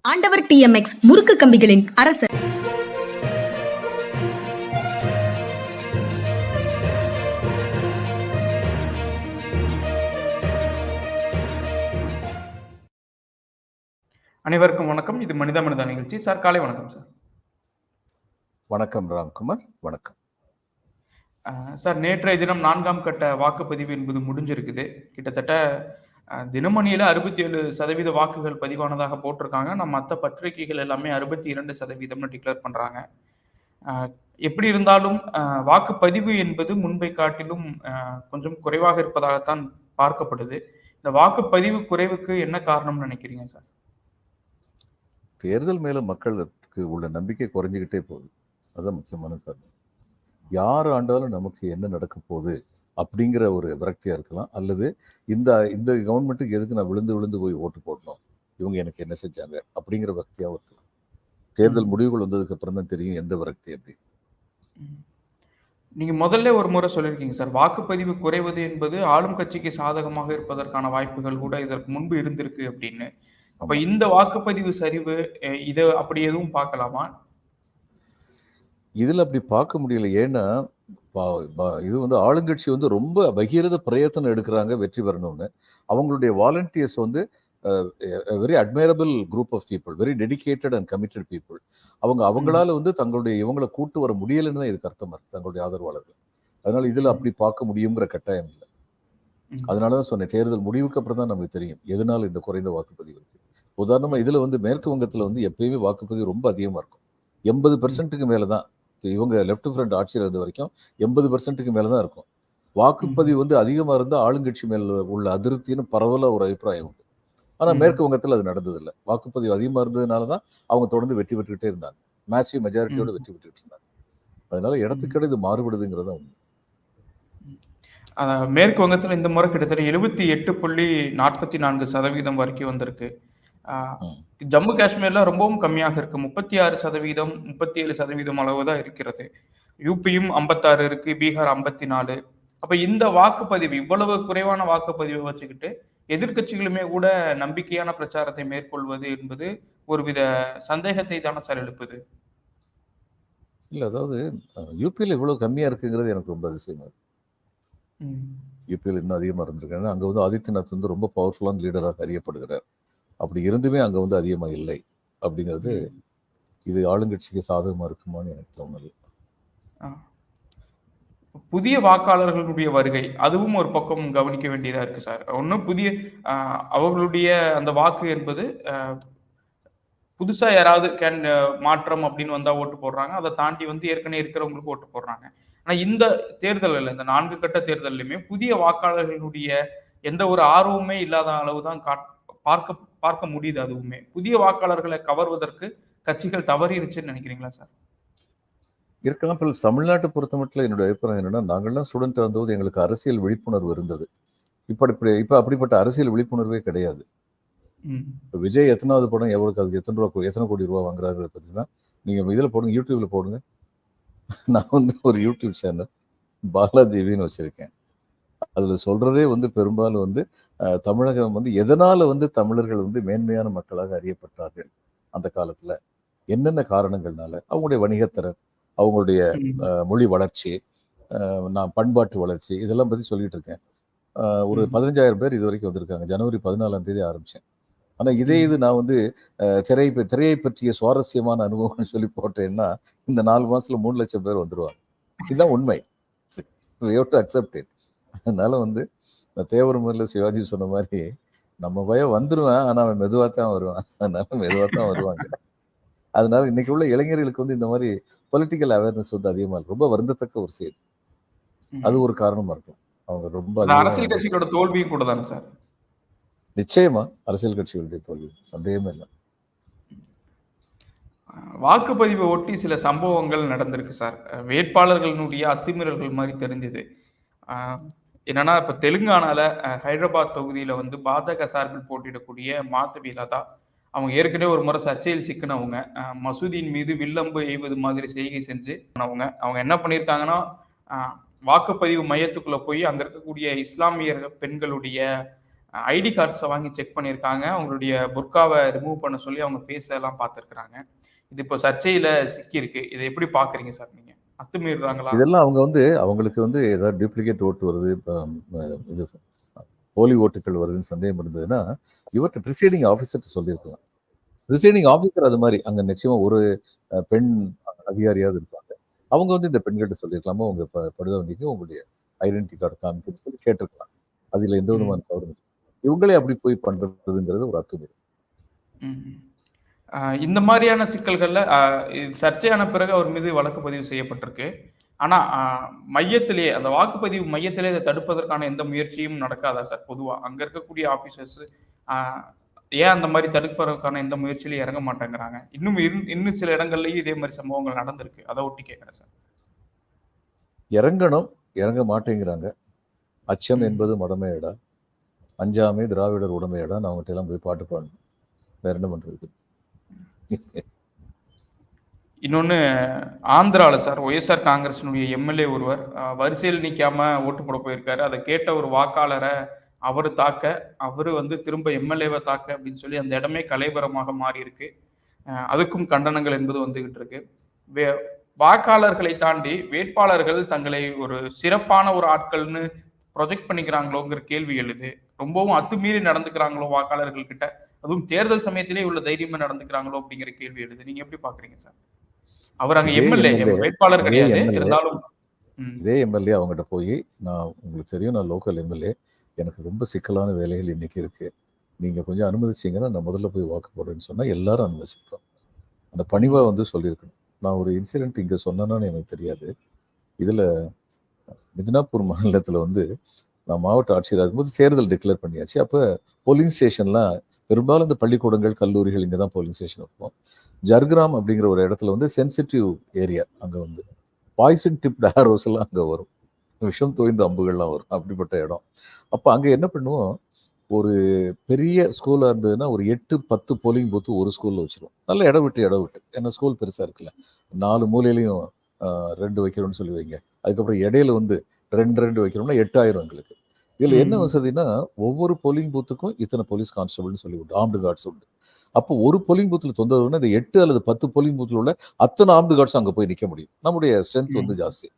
ஆண்டவர் டிஎம்எக்ஸ் முறுக்கு கம்பிகளின் அரசர். அனைவருக்கும் வணக்கம். இது மனித மனித நிகழ்ச்சி. சார் காலை வணக்கம் சார். வணக்கம் ராம்குமார். வணக்கம். சார் நேற்றைய தினம் நான்காம் கட்ட வாக்குப்பதிவு என்பது முடிஞ்சிருக்குது. கிட்டத்தட்ட தினமணியில அறுபத்தி ஏழு சதவீத வாக்குகள் பதிவானதாக போட்டிருக்காங்க. நம்ம மற்ற பத்திரிகைகள் எல்லாமே அறுபத்தி இரண்டு சதவீதம்னு டிக்ளேர் பண்றாங்க. எப்படி இருந்தாலும் வாக்குப்பதிவு என்பது முன்பை காட்டிலும் கொஞ்சம் குறைவாக இருப்பதாகத்தான் பார்க்கப்படுது. இந்த வாக்குப்பதிவு குறைவுக்கு என்ன காரணம்னு நினைக்கிறீங்க சார்? தேர்தல் மேல மக்களுக்கு உள்ள நம்பிக்கை குறைஞ்சிக்கிட்டே போகுது. அதுதான் முக்கியமான காரணம். யார் ஆண்டாலும் நமக்கு என்ன நடக்க போகுது? அப்படிங்கிற ஒரு விரக்தியா இருக்கலாம். அல்லது இந்த இந்த கவர்மெண்ட்டுக்கு எதுக்கு நான் விழுந்து விழுந்து போய் ஓட்டு போடணும்? இவங்க எனக்கு என்ன செஞ்சாங்க? அப்படிங்கிற விரக்தியாகவும் இருக்கலாம். தேர்தல் முடிவுகள் வந்ததுக்கு அப்புறம் தான் தெரியும் எந்த விரக்தி அப்படி. நீங்க முதல்ல ஒரு முறை சொல்லியிருக்கீங்க சார். வாக்குப்பதிவு குறைவது என்பது ஆளும் கட்சிக்கு சாதகமாக இருப்பதற்கான வாய்ப்புகள் கூட இதற்கு முன்பு இருந்திருக்கு அப்படின்னு. அப்ப இந்த வாக்குப்பதிவு சரிவு இதை அப்படி எதுவும் பார்க்கலாமா? இதுல அப்படி பார்க்க முடியல. ஏன்னா இது வந்து ஆளுங்கட்சி வந்து ரொம்ப பகீரத பிரயத்தனம் எடுக்கிறாங்க வெற்றி பெறணும்னு. அவங்களுடைய வாலண்டியர்ஸ் வந்து very admirable group of people very dedicated and committed people அவங்க அவங்களால வந்து தங்களுடைய இவங்களை கூட்டு வர முடியலைன்னு தான் இதுக்கு அர்த்தமா இருக்கு தங்களுடைய ஆதரவாளர்கள். அதனால இதுல அப்படி பார்க்க முடியுங்கிற கட்டாயம் இல்லை. அதனால தான் சொன்னேன் தேர்தல் முடிவுக்கு அப்புறம் தான் நமக்கு தெரியும் எதனால இந்த குறைந்த வாக்குப்பதிவு இருக்கு. உதாரணமா இதுல வந்து மேற்கு வங்கத்துல வந்து எப்பயுமே வாக்குப்பதிவு ரொம்ப அதிகமா இருக்கும். எண்பது பெர்சன்ட்டுக்கு மேல தான் இவங்க லெஃப்ட் ஃப்ரண்ட் ஆட்சியில் இருந்த வரைக்கும் எண்பது பெர்சன்ட்டுக்கு மேல தான் இருக்கும். வாக்குப்பதிவு வந்து அதிகமா இருந்தா ஆளுங்கட்சி மேல உள்ள அதிருப்தின்னு பரவலா ஒரு அபிப்பிராயம் உண்டு. ஆனா ம். மேற்கு வங்கத்துல அது நடந்ததில்லை. வாக்குப்பதிவு அதிகமா இருந்ததுனால தான் அவங்க தொடர்ந்து வெற்றி பெற்றுக்கிட்டே இருந்தாங்க. மேசிவ் மெஜாரிட்டியோட. வெற்றி பெற்றுக்கிட்டு இருந்தாங்க. அதனால இடத்துக்கிட இது மாறுபடுதுங்கிறதா உண்மை. மேற்கு வங்கத்துல இந்த முறை கிட்டத்தட்ட எழுபத்தி எட்டு புள்ளி நாற்பத்தி நான்கு சதவீதம் வரைக்கும் வந்திருக்கு. ஜம்மு காஷ்மீர்ல ரொம்பவும் கம்மியாக இருக்கு. முப்பத்தி ஆறு சதவீதம் முப்பத்தி ஏழு சதவீதம் அளவு தான் இருக்கிறது. யூபியும் ஐம்பத்தாறு இருக்கு பீகார் ஐம்பத்தி நாலு அப்ப இந்த வாக்குப்பதிவு இவ்வளவு குறைவான வாக்குப்பதிவை வச்சுக்கிட்டு எதிர்க்கட்சிகளுமே கூட நம்பிக்கையான பிரச்சாரத்தை மேற்கொள்வது என்பது ஒருவித சந்தேகத்தை தானே சார் எழுப்புது? இல்ல அதாவது யூபியில் இவ்வளவு கம்மியா இருக்குங்கிறது எனக்கு ரொம்ப அதிசயமா இருக்கு. யூபியில் இன்னும் அதிகமாக இருந்திருக்காங்க. அங்கே வந்து ஆதித்யநாத் வந்து ரொம்ப பவர்ஃபுல்லான லீடராக அறியப்படுகிறார். அப்படி இருந்துமே அங்கே வந்து அதிகமாக இல்லை. அப்படிங்கிறது இது ஆளுங்கட்சிக்கு சாதகமாக இருக்குமான்னு எனக்கு தோணல. ஆ. புதிய வாக்காளர்களுடைய வருகை அதுவும் ஒரு பக்கம் கவனிக்க வேண்டியதா இருக்கு சார். ஒண்ணு புதிய அவர்களுடைய அந்த வாக்கு என்பது ஆ, புதுசா யாராவது கேன் மாற்றம் அப்படின்னு வந்தா ஓட்டு போடுறாங்க. அதை தாண்டி வந்து ஏற்கனவே இருக்கிறவங்களுக்கு ஓட்டு போடுறாங்க. ஆனா இந்த தேர்தலில் இந்த நான்கு கட்ட தேர்தல்லையுமே புதிய வாக்காளர்களுடைய எந்த ஒரு ஆர்வமே இல்லாத அளவு தான் பார்க்க பார்க்க முடியுது அதுவுமே. புதிய வாக்காளர்களை கவர்வதற்கு கட்சிகள் தவறிடுச்சுன்னு நினைக்கிறீங்களா சார்? இருக்கலாம் இப்போ தமிழ்நாட்டை பொறுத்த மட்டும் என்னோட அபிப்பிராயம் என்னன்னா நாங்கள்லாம் ஸ்டூடெண்ட் இருந்தபோது எங்களுக்கு அரசியல் விழிப்புணர்வு இருந்தது. இப்போ இப்படி இப்போ அப்படிப்பட்ட அரசியல் விழிப்புணர்வே கிடையாது. இப்போ விஜய் எத்தனாவது படம் எவ்வளோக்கு அதுக்கு எத்தனை ரூபா எத்தனை கோடி ரூபா வாங்குறாங்கிறத பற்றி தான் நீங்கள் இதில் போடுங்க யூடியூப்ல போடுங்க. நான் வந்து ஒரு யூடியூப் சேனல் பாலாஜிவின்னு வச்சுருக்கேன். அதில் சொல்கிறதே வந்து பெரும்பாலும் வந்து தமிழகம் வந்து எதனால் வந்து தமிழர்கள் வந்து மேன்மையான மக்களாக அறியப்பட்டார்கள் அந்த காலத்தில்? என்னென்ன காரணங்கள்னால? அவங்களுடைய வணிகத்திறன் அவங்களுடைய மொழி வளர்ச்சி நான் பண்பாட்டு வளர்ச்சி இதெல்லாம் பற்றி சொல்லிட்டு இருக்கேன். ஒரு. பதினஞ்சாயிரம் பேர் இது வரைக்கும் வந்திருக்காங்க. ஜனவரி பதினாலாம் தேதி ஆரம்பித்தேன் ஆனால் இதே. இது நான் வந்து திரை திரையை பற்றிய சுவாரஸ்யமான அனுபவம்னு சொல்லி போட்டேன்னா இந்த நாலு மாசத்துல மூணு லட்சம் பேர் வந்துருவாங்க. இதுதான் உண்மை. டு அக்செப்ட் இட் அதனால வந்து இந்த தேவர் முறையில் சிவாஜி சொன்ன மாதிரி நம்ம பயம் வந்துருவேன் ஆனா அவன் மெதுவாக தான் வருவான். அதனால மெதுவாக தான் வருவாங்க. அதனால இன்னைக்கு உள்ள இளைஞர்களுக்கு வந்து இந்த மாதிரி பொலிட்டிக்கல் அவேர்னஸ் வந்து அதிகமா இருக்கு. ரொம்ப வருந்தத்தக்க ஒரு செய்தி. அது ஒரு காரணமா இருக்கும். அவங்க ரொம்ப அரசியல் கட்சிகளோட தோல்வியும் கூட தானே சார்? நிச்சயமா அரசியல் கட்சிகளுடைய தோல்வி. சந்தேகமே இல்லை. வாக்குப்பதிவை ஒட்டி சில சம்பவங்கள் நடந்திருக்கு சார். அஹ் வேட்பாளர்களுடைய அத்துமீறல்கள் மாதிரி தெரிஞ்சது. என்னன்னா இப்ப தெலுங்கானால ஹைதராபாத் தொகுதியில வந்து பாஜக சார்பில் போட்டியிடக்கூடிய மாதவி லதா அவங்க ஏற்கனவே ஒரு முறை சர்ச்சையில் சிக்கினவங்க. மசூதியின் மீது வில்லம்பு எய்வது மாதிரி செய்கை செஞ்சு அவங்க அவங்க என்ன பண்ணியிருக்காங்கன்னா வாக்குப்பதிவு மையத்துக்குள்ள போய் அங்க இருக்கக்கூடிய இஸ்லாமியர் பெண்களுடைய ஐடி கார்ட்ஸை வாங்கி செக் பண்ணியிருக்காங்க. அவங்களுடைய புர்காவை ரிமூவ் பண்ண சொல்லி அவங்க ஃபேஸ் எல்லாம் பார்த்துருக்குறாங்க. இது இப்போ சர்ச்சையில் சிக்கியிருக்கு. இதை எப்படி பார்க்குறீங்க சார் நீங்கள் அத்துமீறுறாங்களா? இதெல்லாம் அவங்க வந்து அவங்களுக்கு வந்து ஏதாவது டூப்ளிகேட் ஓட்டு வருது இது போலி ஓட்டுகள் வருதுன்னு சந்தேகம் இருந்ததுன்னா இவர்கிட்ட ப்ரிசைடிங் ஆஃபீஸர்கிட்ட சொல்லியிருக்கலாம். ப்ரிசைடிங் ஆஃபீஸர் அது மாதிரி அங்கே நிச்சயமா ஒரு பெண் அதிகாரியாவது இருப்பாங்க. அவங்க வந்து இந்த பெண்கள்கிட்ட சொல்லியிருக்கலாமா? உங்க ப- படுதவண்டிக்கு உங்களுடைய ஐடென்டி கார்டு காமிக்கணும்னு சொல்லி கேட்டிருக்கலாம். அதுல எந்த விதமான தவறும் இவங்களே அப்படி போய் பண்றதுங்கிறது ஒரு அத்துமீறல். இந்த மாதிரியான சிக்கல்களில் சர்ச்சையான பிறகு அவர் மீது வழக்கு பதிவு செய்யப்பட்டிருக்கு. ஆனால் மையத்திலேயே அந்த வாக்குப்பதிவு மையத்திலே இதை தடுப்பதற்கான எந்த முயற்சியும் நடக்காதா சார்? பொதுவாக அங்கே இருக்கக்கூடிய ஆஃபீஸர்ஸ் ஏன் அந்த மாதிரி தடுப்பதற்கான எந்த முயற்சியிலும் இறங்க மாட்டேங்கிறாங்க? இன்னும் இன்னும் சில இடங்கள்லயும் இதே மாதிரி சம்பவங்கள் நடந்திருக்கு. அதை ஒட்டி கேட்குறேன் சார். இறங்கணும் இறங்க மாட்டேங்கிறாங்க. அச்சம் என்பது மடமையடா அஞ்சாமை திராவிடர் உடமையடா நான் அவங்ககிட்ட எல்லாம் போய் பாட்டு பாடணும். வேற என்ன பண்ணுறதுக்கு இன்னொன்னு ஆந்திரால சார் ஒய்எஸ்ஆர் காங்கிரஸினுடைய எம்எல்ஏ ஒருவர் வரிசையில் நிக்காம ஓட்டு போட போயிருக்காரு. அதை கேட்ட ஒரு வாக்காளரை அவர் தாக்க அவரு வந்து திரும்ப எம்எல்ஏவை தாக்க அப்படின்னு சொல்லி அந்த இடமே கலைபரமாக மாறி இருக்கு அதுக்கும் கண்டனங்கள் என்பது வந்துகிட்டு இருக்கு. வே- வாக்காளர்களை தாண்டி வேட்பாளர்கள் தங்களை ஒரு சிறப்பான ஒரு ஆட்கள்னு ப்ரொஜெக்ட் பண்ணிக்கிறாங்களோங்கிற கேள்வி எழுது. ரொம்பவும் அத்துமீறி நடந்துக்கிறாங்களோ வாக்காளர்கள் கிட்ட. அதுவும் தேர்தல் சமயத்திலே இவ்வளவு தைரியமா நடந்துக்கிறாங்களோ அப்படிங்கிற கேள்வி எழுது. நீங்க எப்படி பாக்குறீங்க சார்? அவர் அங்க இதே எம்எல்ஏ வேட்பாளர் கிடையாது இருந்தாலும் இதே எம்எல்ஏ அவங்ககிட்ட போய் நான் உங்களுக்கு தெரியும் நான் லோக்கல் எம்எல்ஏ எனக்கு ரொம்ப சிக்கலான வேலைகள் இன்னைக்கு இருக்கு. நீங்க கொஞ்சம் அனுமதிச்சீங்கன்னா நான் முதல்ல போய் வாக்கு போடுறேன்னு சொன்னா எல்லாரும் அனுமதிச்சிருப்போம் அந்த பணிவா வந்து சொல்லியிருக்கணும். நான் ஒரு இன்சிடென்ட் இங்க சொன்னேன்னு எனக்கு தெரியாது. இதுல மிதினாப்பூர் மாநிலத்துல வந்து நான் மாவட்ட ஆட்சியராக இருக்கும்போது தேர்தல் டிக்ளேர் பண்ணியாச்சு. அப்போ போலிங் ஸ்டேஷன்லாம் பெரும்பாலும் இந்த பள்ளிக்கூடங்கள் கல்லூரிகள் இங்கே தான் போலிங் ஸ்டேஷன் வைப்போம். ஜர்கிராம் அப்படிங்கிற ஒரு இடத்துல வந்து சென்சிட்டிவ் ஏரியா அங்கே வந்து. பாய்சன் டிப் ஆரோஸ் எல்லாம் அங்கே வரும். விஷம் தோய்ந்த அம்புகள்லாம் வரும். அப்படிப்பட்ட இடம். அப்போ அங்கே என்ன பண்ணுவோம்? ஒரு பெரிய ஸ்கூலாக இருந்ததுன்னா ஒரு எட்டு பத்து போலிங் பூத்து ஒரு ஸ்கூலில் வச்சுருவோம். நல்ல இடம் விட்டு இடம் விட்டு. ஏன்னா ஸ்கூல் பெருசாக இருக்குல்ல. நாலு மூலையிலையும் ரெண்டு வைக்கிறோம்னு சொல்லி வைங்க. அதுக்கப்புறம் இடையில வந்து ரெண்டு ரெண்டு வைக்கிறோம்னா எட்டாயிரம் எங்களுக்கு. இதுல என்ன. வசதினா ஒவ்வொரு போலிங் பூத்துக்கும் இத்தனை போலீஸ் கான்ஸ்டபிள்னு சொல்லி உண்டு ஆர்ம்டு கார்ட்ஸ் உண்டு. அப்போ ஒரு போலிங் பூத்தில் தொந்தரவுனா இந்த எட்டு அல்லது பத்து போலிங் பூத்தில் உள்ள அத்தனை ஆர்ம்டு கார்ட்ஸ் அங்கே போய் நிற்க முடியும். நம்முடைய ஸ்ட்ரென்த் வந்து. ஜாஸ்தி.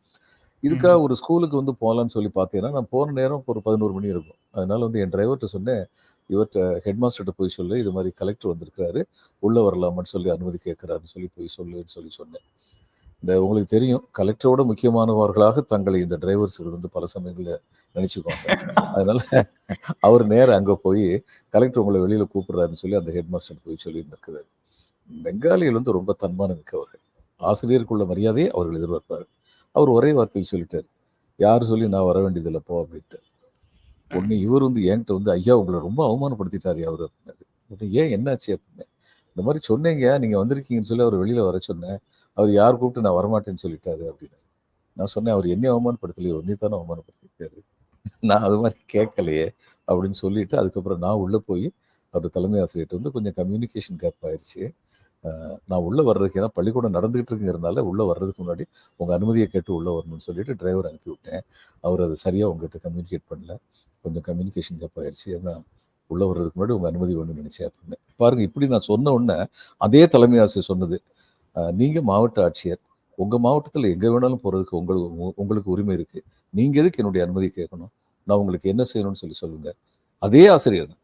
இதுக்காக ஒரு ஸ்கூலுக்கு வந்து போகலான்னு சொல்லி பார்த்தீங்கன்னா நான் போன நேரம் ஒரு பதினோரு மணி இருக்கும். அதனால வந்து என் டிரைவர்கிட்ட சொன்னேன் இவர்கிட்ட ஹெட் மாஸ்டர்கிட்ட போய் சொல்லு இது மாதிரி கலெக்டர் வந்திருக்காரு உள்ள வரலாமான்னு சொல்லி அனுமதி கேட்கிறாருன்னு சொல்லி போய் சொல்லுன்னு சொல்லி சொன்னேன். இந்த உங்களுக்கு தெரியும் கலெக்டரோட முக்கியமானவர்களாக தங்களை இந்த டிரைவர்ஸ்கள் வந்து பல சமயங்களில் நினைச்சுக்குவாங்க. அதனால அவர் நேரம் அங்கே போய் கலெக்டர் உங்களை வெளியில் கூப்பிடுறாருன்னு சொல்லி அந்த ஹெட் மாஸ்டர் போய் சொல்லியிருந்திருக்கிறார். பெங்காலிகள் வந்து ரொம்ப தன்மானம் மிக்கவர்கள். ஆசிரியருக்குள்ள மரியாதையை அவர்கள் எதிர்பார்ப்பார்கள். அவர் ஒரே வார்த்தையில் சொல்லிட்டார் யார் சொல்லி நான் வர வேண்டியதில்லை போ அப்படின்ட்டு. ஒன்று இவர் வந்து என்கிட்ட வந்து ஐயா உங்களை ரொம்ப அவமானப்படுத்திட்டார் அவர் அப்படின்னாரு. ஏன் என்னாச்சு? அப்படின்னு இந்த மாதிரி சொன்னீங்க நீங்கள் வந்திருக்கீங்கன்னு சொல்லி அவர் வெளியில் வர சொன்னேன். அவர் யார் கூப்பிட்டு நான் வரமாட்டேன்னு சொல்லிட்டாரு அப்படின்னு. நான் சொன்னேன் அவர் என்ன அவமானப்படுத்தலையே ஒன்றே தானே அவமானப்படுத்திருக்காரு நான் அது மாதிரி கேட்கலையே அப்படின்னு சொல்லிட்டு அதுக்கப்புறம் நான் உள்ளே போய் அவர் தலைமை ஆசிரியர்கிட்ட வந்து கொஞ்சம் கம்யூனிகேஷன் கேப் ஆயிடுச்சு நான் உள்ளே வர்றதுக்கு ஏன்னா பள்ளிக்கூடம் நடந்துகிட்டு இருக்குங்கிறனால உள்ளே வர்றதுக்கு முன்னாடி உங்கள் அனுமதியை கேட்டு உள்ளே வரணும்னு சொல்லிட்டு டிரைவர் அனுப்பி விட்டேன். அவர் அது சரியாக உங்ககிட்ட கம்யூனிகேட் பண்ணல. கொஞ்சம் கம்யூனிகேஷன் கேப் ஆயிடுச்சு அதான் உள்ளே வர்றதுக்கு முன்னாடி உங்கள் அனுமதி வேணும்னு நினச்சேன் அப்படின்னு. பாருங்க இப்படி நான் சொன்ன உடனே அதே தலைமை ஆசிரியர் சொன்னது நீங்க மாவட்ட ஆட்சியர் உங்க மாவட்டத்துல எங்க வேணாலும் போறதுக்கு உங்களுக்கு உங்களுக்கு உரிமை இருக்கு நீங்க எதுக்கு என்னுடைய அனுமதி கேட்கணும் நான் உங்களுக்கு என்ன செய்யணும்னு சொல்லி சொல்லுங்க அதே ஆசிரியர் தான்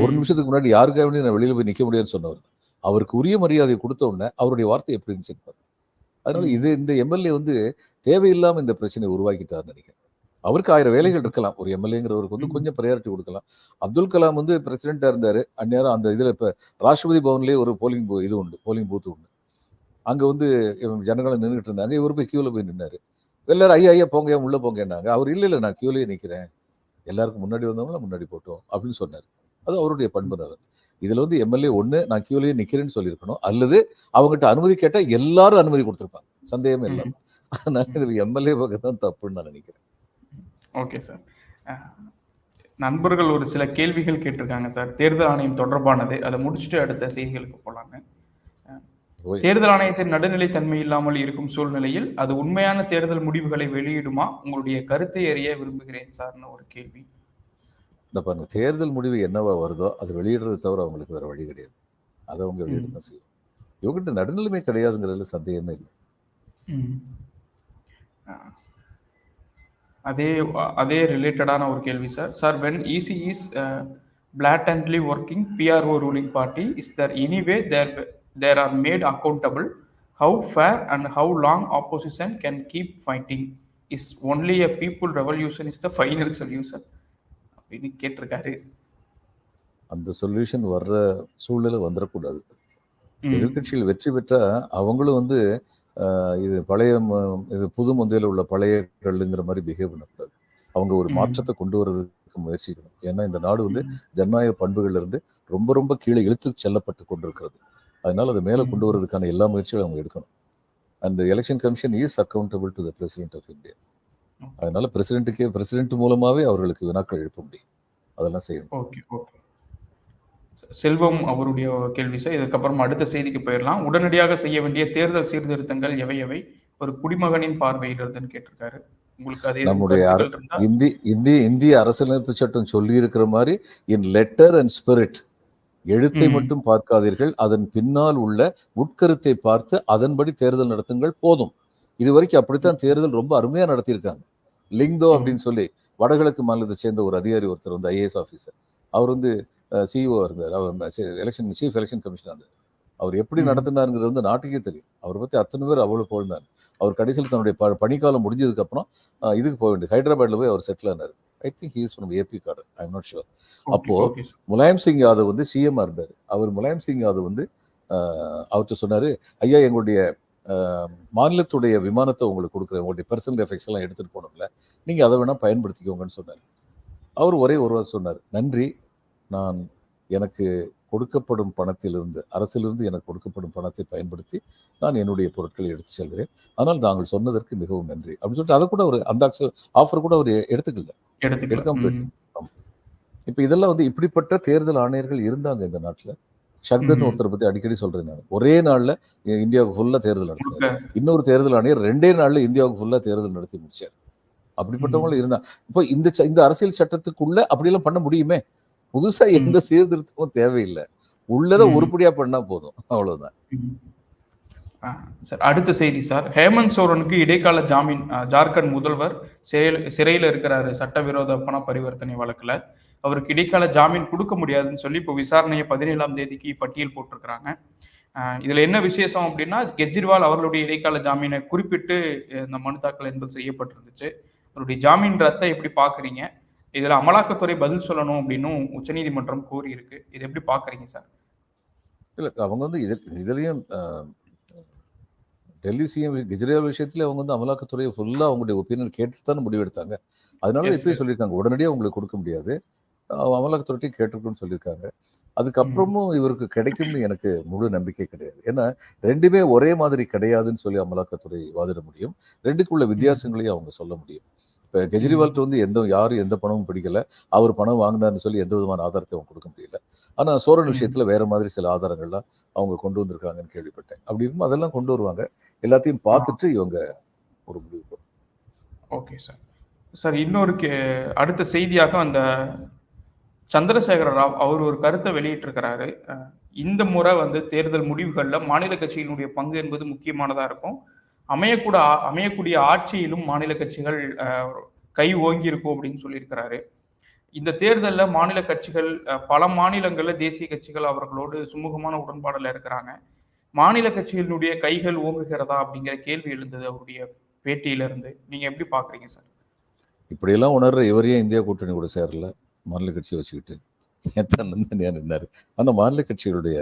ஒரு. நிமிஷத்துக்கு முன்னாடி யாருக்காக வேண்டி நான் வெளியில போய் நிக்க முடியாதுன்னு சொன்னவர். அவருக்கு உரிய மரியாதையை கொடுத்த உடனே அவருடைய வார்த்தை எப்படி இருந்துச்சு பாருங்க அதனால. இது இந்த எம்எல்ஏ வந்து தேவையில்லாம இந்த பிரச்சனையை உருவாக்கிட்டாருன்னு நினைக்கிறேன் அவருக்கு ஆயிரம் வேலைகள் இருக்கலாம். ஒரு எம்எல்ஏங்கிறவருக்கு வந்து. கொஞ்சம் ப்ரையாரிட்டி கொடுக்கலாம். அப்துல் கலாம் வந்து பிரசிடென்ட்டா இருந்தாரு. அந்நேரம் அந்த இதுல இப்ப ராஷ்டிரபதி பவன்லயே ஒரு போலிங் இது உண்டு போலிங் பூத் உண்டு. அங்க வந்து ஜனங்களும் நின்றுட்டு இருந்தாங்க. இவர் போய் கியூல போய் நின்னாரு. எல்லாரும் ஐயா ஐயா போங்க உள்ள போங்கன்னாங்க அவர் இல்ல இல்ல நான் கியூலயே நிக்கிறேன். எல்லாருக்கும் முன்னாடி வந்தவங்கள முன்னாடி போட்டோம் அப்படின்னு சொன்னார். அது அவருடைய பண்பு நலன். இதுல வந்து எம்எல்ஏ ஒண்ணு நான் கியூலயே நிக்கிறேன்னு சொல்லியிருக்கணும். அல்லது அவங்ககிட்ட அனுமதி கேட்டா எல்லாரும் அனுமதி கொடுத்திருப்பாங்க. சந்தேகமே இல்லாம. அதனால இதுல எம்எல்ஏ பக்கம் தான் தப்புன்னு நான் நினைக்கிறேன். ஓகே சார் நண்பர்கள் ஒரு சில கேள்விகள் கேட்டிருக்காங்க சார் தேர்தல் ஆணையம் தொடர்பானது. அதை முடிச்சுட்டு அடுத்த செய்திகளுக்கு போலாங்க. ஓய். தேர்தல் ஆணையத்தின் நடுநிலைத்தன்மை இல்லாமல் இருக்கும் சூழ்நிலையில் அது உண்மையான தேர்தல் முடிவுகளை வெளியிடுமா? உங்களுடைய கருத்தை அறிய விரும்புகிறேன் சார்னு ஒரு கேள்வி. இந்த பாருங்க தேர்தல் முடிவு என்னவா வருதோ அது வெளியிடுறதை தவிர அவங்களுக்கு வேற வழி கிடையாது. அதை அவங்க வெளியிட தான் செய்யும். இவங்ககிட்ட நடுநிலைமை கிடையாதுங்கிறதுல சந்தேகமே இல்லை. அதே அதே ரிலேட்டடான ஒரு கேள்வி sir sir when EC is blatantly working PRO ruling party is there anyway there there are made accountable how far and how long opposition can keep fighting is only a people revolution is the final solution அப்படின்னு கேட்டிருக்காரு. அந்த solution வர்ற சூழ்நிலை வந்துடக்கூடாது ம். எதிர்க்கட்சிகள் வெற்றி பெற்றா அவங்களும் வந்து இது பழைய இது புது முந்தையில் உள்ள பழைய கல்லுங்கிற மாதிரி பிஹேவ் பண்ணக்கூடாது. அவங்க ஒரு. மாற்றத்தை கொண்டு வர்றதுக்கு முயற்சிக்கணும். ஏன்னா இந்த நாடு வந்து ஜனநாயக பண்புகள்ல இருந்து ரொம்ப ரொம்ப கீழே இழுத்து செல்லப்பட்டு கொண்டிருக்கிறது. அதனால அதை மேலே கொண்டு வரதுக்கான எல்லா முயற்சிகளும் அவங்க எடுக்கணும். அந்த election commission is accountable to the president of India அதனால பிரசிடென்ட்டுக்கே பிரசிடென்ட் மூலமாவே அவர்களுக்கு வினாக்கள் எழுப்ப முடியும். அதெல்லாம் செய்யணும். Okay okay. செல்வம் அவருடைய கேள்வி சார். இதுக்கப்புறம் அடுத்த செய்திக்கு போயிடலாம் உடனடியாக செய்ய வேண்டிய தேர்தல் சீர்திருத்தங்கள் எவை எவை? ஒரு குடிமகனின் பார்வையிலிருந்துன்னு கேட்டிருக்காரு. உங்களுக்கு அதே நம்முடைய இந்தி இந்திய அரசியலமைப்பு சட்டம் சொல்லி இருக்கிற மாதிரி இன் லெட்டர் அண்ட் ஸ்பிரிட் எழுத்தை. மட்டும் பார்க்காதீர்கள். அதன் பின்னால் உள்ள உட்கருத்தை பார்த்து அதன்படி தேர்தல் நடத்துங்கள் போதும். இது வரைக்கும் அப்படித்தான் தேர்தல் ரொம்ப அருமையா நடத்தியிருக்காங்க. லிங்தோ. அப்படின்னு சொல்லி வடகிழக்கு மாநிலத்தை சேர்ந்த ஒரு அதிகாரி ஒருத்தர் வந்து ஐஏஎஸ் ஆஃபீஸர் அவர் வந்து சிஇஓ இருந்தார். அவர் எலெக்ஷன் சீஃப் எலெக்ஷன் கமிஷனர் இருந்தார். அவர் எப்படி. நடத்தினாருங்கிறது வந்து நாட்டுக்கே தெரியும். அவரை பத்தி அத்தனை பேர் அவ்வளவு புகழ்ந்தாங்க அவர் கடைசியில் தன்னுடைய ப- பணிக்காலம் முடிஞ்சதுக்கு அப்புறம் அஹ், இதுக்கு போக வேண்டிய ஹைதராபாத்ல போய் அவர் செட்டில் ஆனார். I think he's from AP card I am not sure okay, அப்போ ஓகே சார். முலாயம் சிங் யாதவ் வந்து சிஎம் இருந்தார். அவர் முலாயம் சிங் யாதவ் வந்து ஆஹ், அவர்கிட்ட சொன்னாரு ஐயா எங்களுடைய மாநிலத்துடைய விமானத்தை உங்களுக்கு கொடுக்குறேன். உங்களுடைய பர்சனல் எஃபெக்ட்ஸ் எல்லாம் எடுத்துட்டு போனோம்ல நீங்க அதை வேணா பயன்படுத்திக்கோங்கன்னு சொன்னார். அவர் ஒரே ஒரு வார்த்தை சொன்னார் நன்றி நான் எனக்கு கொடுக்கப்படும் பணத்திலிருந்து அரசிலிருந்து எனக்கு கொடுக்கப்படும் பணத்தை பயன்படுத்தி நான் என்னுடைய பொருட்களை எடுத்து செல்கிறேன். ஆனால் தாங்கள் சொன்னதற்கு மிகவும் நன்றி. அப்படின்னு சொல்லிட்டு அதை கூட ஒரு அந்த ஆஃபர் கூட அவர் எடுத்துக்கல. எடுக்காம. போயிட்டு இப்ப இதெல்லாம் வந்து இப்படிப்பட்ட தேர்தல் ஆணையர்கள் இருந்தாங்க இந்த நாட்டுல. ம்ஹும். ஒருத்தரை பத்தி அடிக்கடி சொல்றேன் நான். ஒரே நாள்ல இந்தியாவுக்கு ஃபுல்லா தேர்தல் நடத்தினார். இன்னொரு தேர்தல் ஆணையர் ரெண்டே நாள்ல இந்தியாவுக்கு ஃபுல்லா தேர்தல் நடத்தி முடிச்சார். அப்படிப்பட்டவங்களும் இருந்தா இப்போ இந்த இந்த அரசியல் சட்டத்துக்குள்ள அப்படியெல்லாம் பண்ண முடியுமே? புதுசா. எந்த சீர்திருத்தமும் தேவையில்லை. உள்ளதை. உருப்படியா பண்ணா போதும். அவ்வளவுதான். சார். அடுத்த செய்தி சார். ஹேமந்த் சோரனுக்கு இடைக்கால ஜாமீன் ஜார்க்கண்ட் முதல்வர் சிறையில் சிறையில் இருக்கிறாரு. சட்டவிரோத பண பரிவர்த்தனை வழக்குல. அவருக்கு இடைக்கால ஜாமீன் கொடுக்க முடியாதுன்னு சொல்லி இப்போ விசாரணையை பதினேழாம் தேதிக்கு பட்டியல் போட்டிருக்கிறாங்க. இதுல என்ன விசேஷம் அப்படின்னா கெஜ்ரிவால் அவர்களுடைய இடைக்கால ஜாமீனை குறிப்பிட்டு இந்த மனு தாக்கல் என்பது செய்யப்பட்டிருந்துச்சு. அவருடைய ஜாமீன் ரத்தை எப்படி பாக்குறீங்க இதுல அமலாக்கத்துறை பதில் சொல்லணும் அப்படின்னும் உச்சநீதிமன்றம் கோரி இருக்கு இது எப்படி பாக்குறீங்க சார்? இல்ல அவங்க வந்து இதில் இதுலயும் டெல்லி சிஎம் கெஜ்ரிவால் விஷயத்துல அவங்க வந்து அமலாக்கத்துறையை ஃபுல்லா அவங்களுடைய ஒப்பீனியன் கேட்டு தானே முடிவெடுத்தாங்க. அதனால yes. சொல்லியிருக்காங்க. உடனடியாக உங்களுக்கு கொடுக்க முடியாது. ஆஹ், அமலாக்கத்துறைட்டையும் கேட்டிருக்குன்னு சொல்லியிருக்காங்க. அதுக்கப்புறமும் இவருக்கு கிடைக்கும்னு எனக்கு முழு நம்பிக்கை கிடையாது. ஏன்னா ரெண்டுமே ஒரே மாதிரி கிடையாதுன்னு சொல்லி அமலாக்கத்துறை வாதிட முடியும். ரெண்டுக்குள்ள வித்தியாசங்களையும் அவங்க சொல்ல முடியும். இப்போ கெஜ்ரிவால்கிட்ட வந்து எந்த யாரும் எந்த பணமும் பிடிக்கல. அவர் பணம் வாங்கினார்னு சொல்லி எந்த விதமான ஆதாரத்தை அவங்க கொடுக்க முடியல. ஆனா சோரன். விஷயத்துல வேற மாதிரி சில ஆதாரங்கள்லாம் அவங்க கொண்டு வந்திருக்காங்கன்னு கேள்விப்பட்டேன். அப்படி இருக்கும் அதெல்லாம் கொண்டு வருவாங்க. எல்லாத்தையும் பார்த்துட்டு இவங்க ஒரு முடிவு. Okay sir. சார் இன்னொரு கே அடுத்த செய்தியாக அந்த சந்திரசேகர ராவ் அவர் ஒரு கருத்தை வெளியிட்டிருக்கிறாரு. இந்த முறை வந்து தேர்தல் முடிவுகளில் மாநில கட்சியினுடைய பங்கு என்பது முக்கியமானதா இருக்கும்? அமையக்கூட அமையக்கூடிய ஆட்சியிலும் மாநில கட்சிகள் கை ஓங்கி இருக்கும் அப்படின்னு சொல்லியிருக்கிறாரு. இந்த தேர்தலில் மாநில கட்சிகள் பல மாநிலங்களில் தேசிய கட்சிகள் அவர்களோடு சுமூகமான உடன்பாடில் இருக்கிறாங்க. மாநில கட்சிகளினுடைய கைகள் ஓங்குகிறதா அப்படிங்கிற கேள்வி எழுந்தது அவருடைய பேட்டியிலிருந்து. நீங்கள் எப்படி பார்க்குறீங்க சார்? இப்படியெல்லாம் உணர்ற இவரையே இந்தியா கூட்டணி கூட சேரல. மாநில கட்சியை வச்சுக்கிட்டு. ஏன் நின்னாரு ஆனால் மாநில கட்சிகளுடைய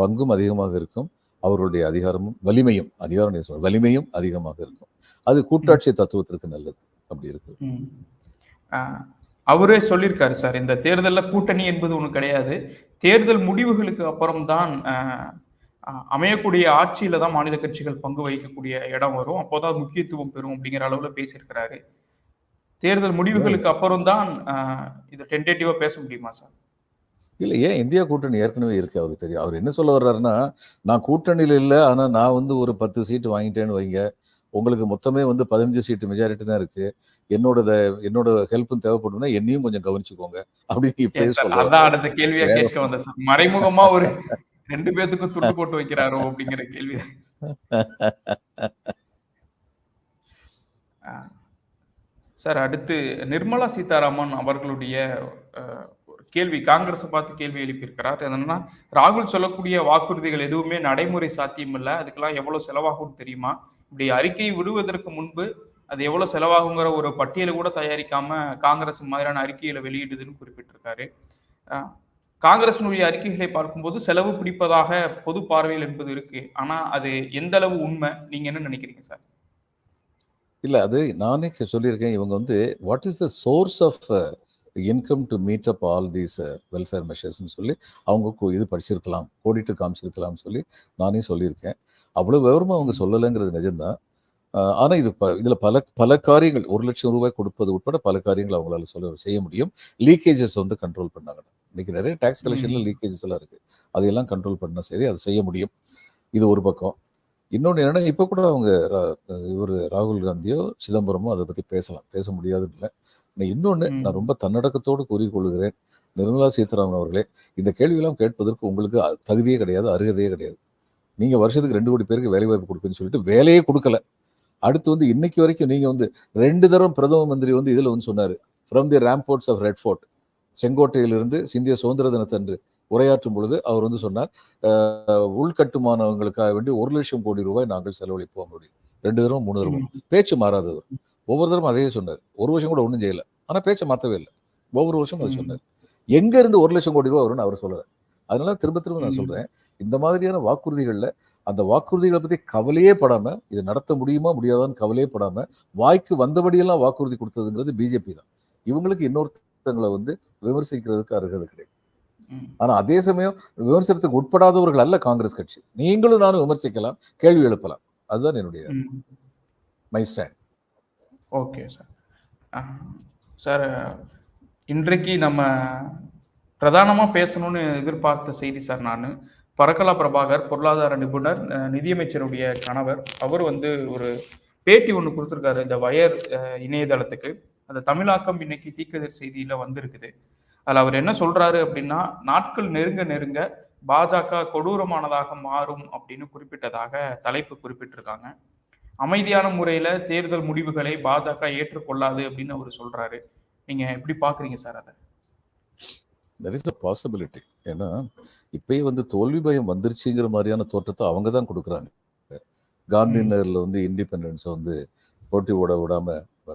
பங்கும் அதிகமாக இருக்கும். அவர்களுடைய அதிகாரமும் வலிமையும் அதிகாரம் வலிமையும் அதிகமாக இருக்கும். அது கூட்டாட்சி தத்துவத்திற்கு நல்லது. அப்படி இருக்கு. அவரே சொல்லியிருக்காரு சார் இந்த தேர்தலில் கூட்டணி என்பது ஒன்று கிடையாது. தேர்தல் முடிவுகளுக்கு அப்புறம்தான் அமையக்கூடிய ஆட்சியில தான் மாநில கட்சிகள் பங்கு வகிக்கக்கூடிய இடம் வரும். அப்போதான் முக்கியத்துவம் பெறும் அப்படிங்கிற அளவுல பேசியிருக்கிறாரு. தேர்தல் முடிவுகளுக்கு அப்புறம் தான் இது டென்டேட்டிவா பேச முடியுமா சார்? இல்ல ஏன் இந்தியா கூட்டணி ஏற்கனவே இருக்கு அவருக்கு தெரியும். அவர் என்ன சொல்ல வர்றாருன்னா நான் கூட்டணியில் இல்லை ஆனா நான் வந்து ஒரு பத்து சீட்டு வாங்கிட்டேன்னு வைங்க. உங்களுக்கு மொத்தமே வந்து பதினஞ்சு சீட்டு மெஜாரிட்டி தான் இருக்கு. என்னோட என்னோட ஹெல்ப்பும் தேவைப்படும்னா என்னையும் கொஞ்சம் கவனிச்சுக்கோங்க. அப்படின்னு இப்பயே Yes, sir. சொல்ல அதான் அடுத்த கேள்வியா கேட்க மறைமுகமா ஒரு ரெண்டு பேத்துக்கும் துண்டு போட்டு வைக்கிறாரோ அப்படிங்கிற கேள்வி. சார் அடுத்து நிர்மலா சீதாராமன் அவர்களுடைய கேள்வி காங்கிரஸை பார்த்து கேள்வி எழுப்பியிருக்கிறார். என்னன்னா ராகுல் சொல்லக்கூடிய வாக்குறுதிகள் எதுவுமே நடைமுறை சாத்தியம் இல்லை அதுக்கெல்லாம் எவ்வளவு செலவாகும் தெரியுமா? இப்படி அறிக்கை விடுவதற்கு முன்பு அது எவ்வளவு செலவாகுங்கிற ஒரு பட்டியலை கூட தயாரிக்காம காங்கிரஸ் மாதிரியான அறிக்கையில வெளியிடுதுன்னு குறிப்பிட்டிருக்காரு. காங்கிரசினுடைய அறிக்கைகளை பார்க்கும்போது செலவு பிடிப்பதாக பொது பார்வையில் என்பது இருக்கு. ஆனா அது எந்த அளவு உண்மை? நீங்க என்ன நினைக்கிறீங்க சார்? இல்லை அது நானே சொல்லியிருக்கேன். இவங்க வந்து what is the source of income to meet up all these welfare மெஷர்ஸ்னு சொல்லி அவங்க இது படிச்சிருக்கலாம் கோடிட்டு காமிச்சிருக்கலாம்னு சொல்லி நானே சொல்லியிருக்கேன். அவ்வளோ விவரமாக அவங்க சொல்லலைங்கிறது நிஜம்தான். ஆஹ் ஆனா இது ப இதுல பல பல காரியங்கள் ஒரு லட்சம் ரூபாய் கொடுப்பது உட்பட பல காரியங்கள் அவங்களால சொல்ல செய்ய முடியும். லீக்கேஜஸ் வந்து கண்ட்ரோல் பண்ணாங்க. இன்னைக்கு நிறைய டேக்ஸ் கலெக்ஷன்ல. லீக்கேஜஸ் எல்லாம் இருக்கு. அதையெல்லாம் கண்ட்ரோல் பண்ணா சரி அதை செய்ய முடியும். இது ஒரு பக்கம். இன்னொன்று என்னன்னா இப்போ கூட அவங்க இவர் ராகுல் காந்தியோ சிதம்பரமோ அதை பற்றி பேசலாம். பேச முடியாதுன்னு இல்லை. நான் இன்னொன்று ம். நான் ரொம்ப தன்னடக்கத்தோடு கூறிக்கொள்கிறேன். நிர்மலா சீதாராமன் அவர்களே இந்த கேள்வியெல்லாம் கேட்பதற்கு உங்களுக்கு தகுதியே கிடையாது அருகதையே கிடையாது. நீங்கள் வருஷத்துக்கு ரெண்டு கோடி பேருக்கு வேலை வாய்ப்பு கொடுப்பேன்னு சொல்லிட்டு வேலையே கொடுக்கல. அடுத்து வந்து இன்னைக்கு வரைக்கும் நீங்கள் வந்து ரெண்டு தரம் பிரதம மந்திரி வந்து இதில் வந்து சொன்னார். From the ramparts of Red Fort செங்கோட்டையிலிருந்து சிந்திய சுதந்திர தினத்தன்று உரையாற்றும் பொழுது அவர் வந்து சொன்னார் "அஹ், உள்கட்டுமானங்களுக்காக வேண்டி ஒரு லட்சம் கோடி ரூபாய் நாங்கள் செலவழிப்போம் அப்படின்னு ரெண்டு தடவை மூணு தடவை ம். பேச்சு மாறாதவர் ஒவ்வொரு தடவை அதையே சொன்னார். ஒரு வருஷம் கூட ஒன்றும் செய்யல. ஆனா பேச்சை மாற்றவே இல்லை. ஒவ்வொரு வருஷம் அதை. சொன்னார். எங்க இருந்து ஒரு லட்சம் கோடி ரூபாய் வரும்னு அவர் சொல்லல. அதனால திரும்ப திரும்ப நான் ம். சொல்றேன். இந்த மாதிரியான வாக்குறுதிகள்ல அந்த வாக்குறுதிகளை பத்தி கவலையே படாம இது நடத்த முடியுமா முடியாதான்னு கவலையே படாம வாய்க்கு வந்தபடியெல்லாம் வாக்குறுதி கொடுத்ததுங்கிறது பிஜேபி தான். இவங்களுக்கு இன்னொருத்தங்களை வந்து விமர்சிக்கிறதுக்கு அருகது கிடையாது. ம். ஆனா அதே சமயம் விமர்சனத்துக்கு உட்படாதவர்கள் அல்ல காங்கிரஸ் கட்சி. நீங்களும் நானும் விமர்சிக்கலாம் கேள்வி எழுப்பலாம். அதுதான் என்னுடைய. My. Stand okay sir sir இன்றைக்கு நம்ம பிரதானமாக பேசணும்னு எதிர்பார்த்த செய்தி சார் நான் பரக்கலா பிரபாகர் பொருளாதார நிபுணர் நிதியமைச்சருடைய கணவர் அவர் வந்து ஒரு பேட்டி ஒன்று கொடுத்துருக்காரு இந்த வயர் இணையதளத்துக்கு. அந்த தமிழாக்கம் இன்னைக்கு தீக்கதிர் செய்தியில் வந்திருக்குது. அதில் அவர் என்ன சொல்கிறாரு அப்படின்னா நாட்கள் நெருங்க நெருங்க பாஜக கொடூரமானதாக மாறும் அப்படின்னு குறிப்பிட்டதாக தலைப்பு குறிப்பிட்டிருக்காங்க. அமைதியான முறையில தேர்தல் முடிவுகளை பாஜக ஏற்றுக்கொள்ளாது அப்படின்னு அவர் சொல்றாரு நீங்க எப்படி பாக்குறீங்க சார் அதை தெர் இஸ் அ பாசிபிலிட்டி ஏன்னா இப்பயே வந்து தோல்வி பயம் வந்துருச்சுங்கிற மாதிரியான தோற்றத்தை அவங்க தான் கொடுக்குறாங்க காந்தி. நகரில் வந்து இண்டிபெண்டன்ஸை வந்து போட்டி ஓட விடாம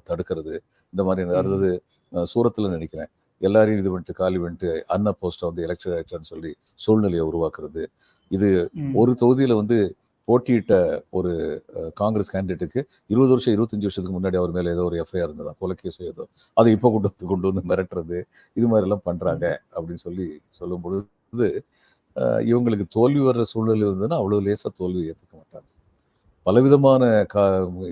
தடுக்கிறது இந்த மாதிரி. அதாவது சூரத்தில் நினைக்கிறேன் எல்லாரையும் இது பண்ணிட்டு காலி பண்ணிட்டு அன்ன போஸ்ட்டை வந்து எலெக்ஷன் ஆயிட்டான்னு சொல்லி சூழ்நிலையை உருவாக்குறது இது. ஒரு தொகுதியில வந்து போட்டியிட்ட ஒரு காங்கிரஸ் கேண்டிடேட்டுக்கு இருபது வருஷம் இருபத்தஞ்சு வருஷத்துக்கு முன்னாடி அவர் மேலே ஏதோ ஒரு எஃப்ஐஆர் இருந்ததா கொலைக்கேசோ ஏதோ. அதை இப்போ கொண்டு வந்து கொண்டு வந்து மிரட்டுறது இது மாதிரி எல்லாம் பண்றாங்க அப்படின்னு சொல்லி சொல்லும் பொழுது இவங்களுக்கு தோல்வி வர்ற சூழ்நிலை இருந்ததுன்னா அவ்வளவு லேசாக தோல்வி ஏற்றுக்க மாட்டாங்க. பலவிதமான கா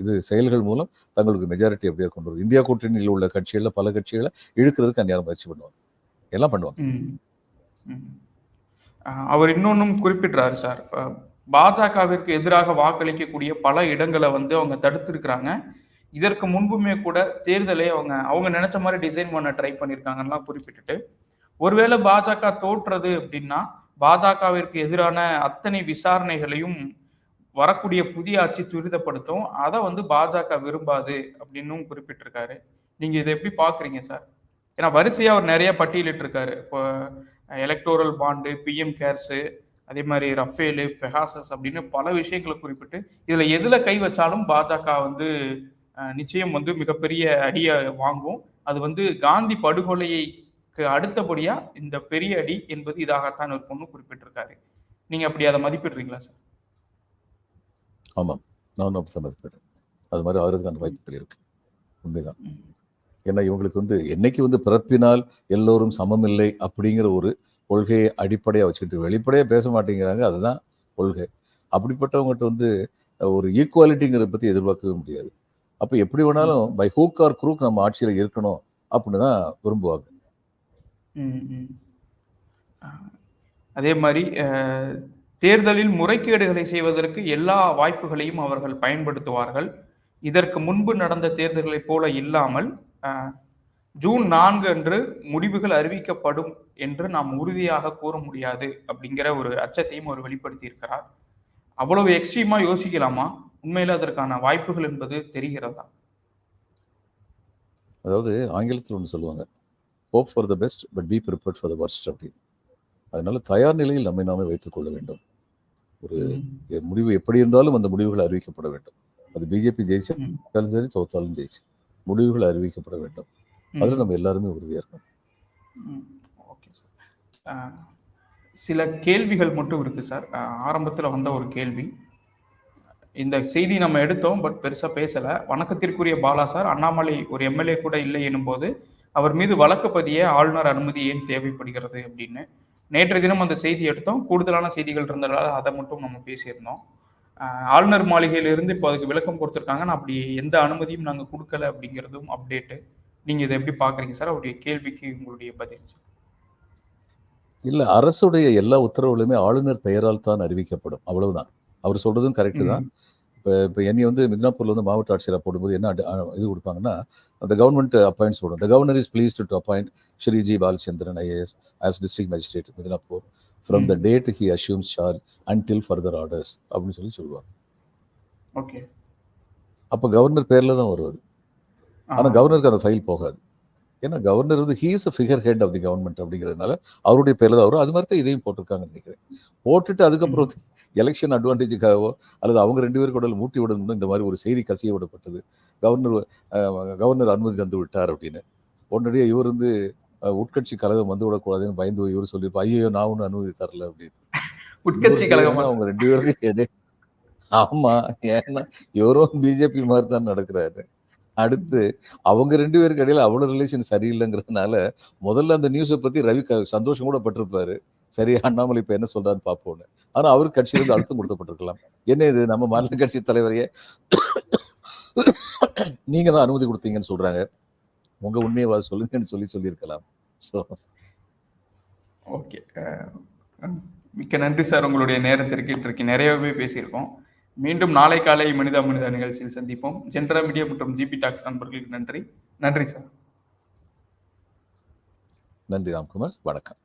இது செயல்கள் மூலம் தங்களுக்கு மெஜாரிட்டி அப்படியே கொண்டு வரும். இந்தியா கூட்டணியில் உள்ள கட்சிகளில் பல கட்சிகளை இழுக்கிறதுக்கு அந்நியாரம் முயற்சி பண்ணுவாங்க. எல்லாம் பண்ணுவாங்க. அவர் இன்னொன்னும் குறிப்பிடுறாரு சார். பாஜகவிற்கு எதிராக வாக்களிக்கக்கூடிய பல இடங்களை வந்து அவங்க தடுத்திருக்கிறாங்க. இதற்கு முன்புமே கூட தேர்தலை அவங்க அவங்க நினைச்ச மாதிரி டிசைன் பண்ண ட்ரை பண்ணியிருக்காங்கலாம் குறிப்பிட்டுட்டு ஒருவேளை பாஜக தோற்றது அப்படின்னா பாஜகவிற்கு எதிரான அத்தனை விசாரணைகளையும் வரக்கூடிய புதிய ஆட்சி துரிதப்படுத்தும். அதை வந்து பாஜக விரும்பாது அப்படின்னும் குறிப்பிட்டிருக்காரு. நீங்க இதை எப்படி பாக்குறீங்க சார்? ஏன்னா வரிசையா அவர் நிறைய பட்டியலிட்டு இருக்காரு இப்போ எலக்டோரல் பாண்டு பிஎம் கேர்ஸு அதே மாதிரி ரஃபேலு பெகாசஸ் அப்படின்னு பல விஷயங்களை குறிப்பிட்டு இதுல எதுல கை வச்சாலும் பாஜக வந்து நிச்சயம் வந்து மிகப்பெரிய அடியை வாங்கும். அது வந்து காந்தி படுகொலைக்கு அடுத்தபடியா இந்த பெரிய அடி என்பது இதாகத்தான் இருக்கும்னு குறிப்பிட்டிருக்காரு. நீங்க அப்படி அதை மதிப்பிடுறீங்களா சார்? ஆமாம். நானும் அப்படி சம்மதிப்பேன் அது மாதிரி ஆகிறதுக்கான வாய்ப்புகள் இருக்கு. உண்மைதான். ஏன்னா இவங்களுக்கு வந்து என்னைக்கு வந்து பிறப்பினால் எல்லோரும் சமமில்லை அப்படிங்கிற ஒரு கொள்கையை அடிப்படையாக வச்சுக்கிட்டு வெளிப்படையாக பேச மாட்டேங்கிறாங்க. அதுதான் கொள்கை. அப்படிப்பட்டவங்ககிட்ட வந்து ஒரு ஈக்குவாலிட்டிங்கிறத பற்றி எதிர்பார்க்கவே முடியாது. அப்போ எப்படி வேணாலும் பை ஹூக் ஆர் குரூக் நம்ம ஆட்சியில் இருக்கணும் அப்படின்னு தான் விரும்புவாங்க. அதே மாதிரி தேர்தலில் முறைகேடுகளை செய்வதற்கு எல்லா வாய்ப்புகளையும் அவர்கள் பயன்படுத்துவார்கள். இதற்கு முன்பு நடந்த தேர்தல்களைப் போல இல்லாமல் ஜூன் நான்கு அன்று முடிவுகள் அறிவிக்கப்படும் என்று நாம் உறுதியாக கூற முடியாது அப்படிங்கிற ஒரு அச்சத்தையும் அவர் வெளிப்படுத்தி இருக்கிறார் அவ்வளவு எக்ஸ்ட்ரீமா யோசிக்கலாமா? உண்மையில அதற்கான வாய்ப்புகள் என்பது தெரிகிறதா? அதாவது ஆங்கிலத்தில் ஒன்று சொல்லுவாங்க hope for the best but be prepared for the worst அப்படின்னு. அதனால தயார் நிலையில் நம்மை நாமே வைத்துக் கொள்ள வேண்டும். ஒரு முடிவு எப்படி இருந்தாலும் அந்த முடிவுகள் அறிவிக்கப்பட வேண்டும். அது பிஜேபி ஜெயிச்சாலும் சரி தோத்தாலும் ஜெயிச்சு. முடிவுகள் அறிவிக்கப்பட வேண்டும். அதில் நம்ம எல்லாருமே உறுதியாக இருக்கணும். Okay sir. சில கேள்விகள் மட்டும் இருக்கு சார். ஆரம்பத்தில் வந்த ஒரு கேள்வி. இந்த செய்தி நம்ம எடுத்தோம் பட் பெருசாக பேசலை. வணக்கத்திற்குரிய பாலா சார் அண்ணாமலை ஒரு எம்எல்ஏ கூட இல்லை எனும்போது அவர் மீது வழக்கு பதிய ஆளுநர் அனுமதி ஏன் தேவைப்படுகிறது அப்படின்னு. நேற்றைய தினம் அந்த செய்தி எடுத்தோம். கூடுதலான செய்திகள் இருந்ததால் அதை மட்டும் நம்ம பேசியிருந்தோம். ஆளுநர் மாளிகையிலிருந்து இப்போ அதுக்கு விளக்கம் கொடுத்துருக்காங்க. நான் அப்படி எந்த அனுமதியும் நாங்கள் கொடுக்கல அப்படிங்கிறதும் அப்டேட்டு நீங்கள் இதை எப்படி பார்க்குறீங்க சார்? அவருடைய கேள்விக்கு உங்களுடைய பதில் சார். இல்லை அரசுடைய எல்லா உத்தரவுகளுமே ஆளுநர் பெயரால் தான் அறிவிக்கப்படும். அவ்வளவுதான். அவர் சொல்றதும் கரெக்டு தான். இப்போ இப்போ என்னை வந்து மித்னாப்பூர்ல வந்து மாவட்ட ஆட்சியராக போடும்போது என்ன இது கொடுப்பாங்கன்னா அந்த கவர்மெண்ட் அப்பாயின்ட்ஸ் போடும் the governor is pleased to appoint Shri G Balachandran IAS as district magistrate Midnapore from the date he assumes charge until further orders அப்படின்னு சொல்லி சொல்லுவாங்க. ஓகே. அப்போ கவர்னர் பேரில் தான் வருவது ஆனால் கவர்னருக்கு அந்த ஃபைல் போகாது. ஏன்னா கவர்னர் வந்து he's a figure head of the government அப்படிங்கிறதுனால அவருடைய பேரில் தான் வரும் அது மாதிரி தான் இதையும் போட்டிருக்காங்கன்னு நினைக்கிறேன். போட்டுட்டு அதுக்கப்புறம் எலெக்ஷன் அட்வான்டேஜுக்காகவோ அல்லது அவங்க ரெண்டு பேருக்கு உடல் மூட்டி விடணும்னு இந்த மாதிரி ஒரு செய்தி கசிய விடப்பட்டது. கவர்னர் கவர்னர் அனுமதி தந்து விட்டார் அப்படின்னு. உடனடியாக இவர் வந்து உட்கட்சி கழகம் வந்து விடக்கூடாதுன்னு பயந்து இவர் சொல்லியிருப்பா ஐயோ நான் ஒன்றும் அனுமதி தரல அப்படின்னு. உட்கட்சி கழகமா அவங்க ரெண்டு பேருக்கு இடை ஆமா ஏன்னா இவரும் பிஜேபி மாதிரி தான் நடக்கிறாரு. அடுத்து அவங்க ரெண்டு பேருக்கு இடையில அவ்வளோ ரிலேஷன் சரியில்லைங்கிறதுனால முதல்ல அந்த நியூஸை பத்தி ரவி க- சந்தோஷம் கூட பட்டிருப்பாரு. சரி அண்ணாமலை இப்ப என்ன சொல்றான்னு பார்ப்போம்னு. ஆனா அவருக்கு கட்சியிலிருந்து அழுத்தம் கொடுக்கப்பட்டிருக்கலாம். என்ன இது நம்ம மாநில கட்சி தலைவரையே நீங்க தான் அனுமதி கொடுத்தீங்கன்னு சொல்றாங்க. உங்க உண்மையை வா- சொல்லுங்கன்னு சொல்லி சொல்லியிருக்கலாம். ஸோ ஓகே மிக்க நன்றி சார் உங்களுடைய நேரத்திற்கு இன்றைக்கு நிறையவே பேசியிருக்கோம். மீண்டும் நாளை காலை மனிதா மனிதா நிகழ்ச்சியில் சந்திப்போம். ஜென்ரா மீடியா மற்றும் ஜிபி டாக்ஸ் நண்பர்களுக்கு நன்றி. நன்றி சார். நன்றி ராம்குமார். வணக்கம்.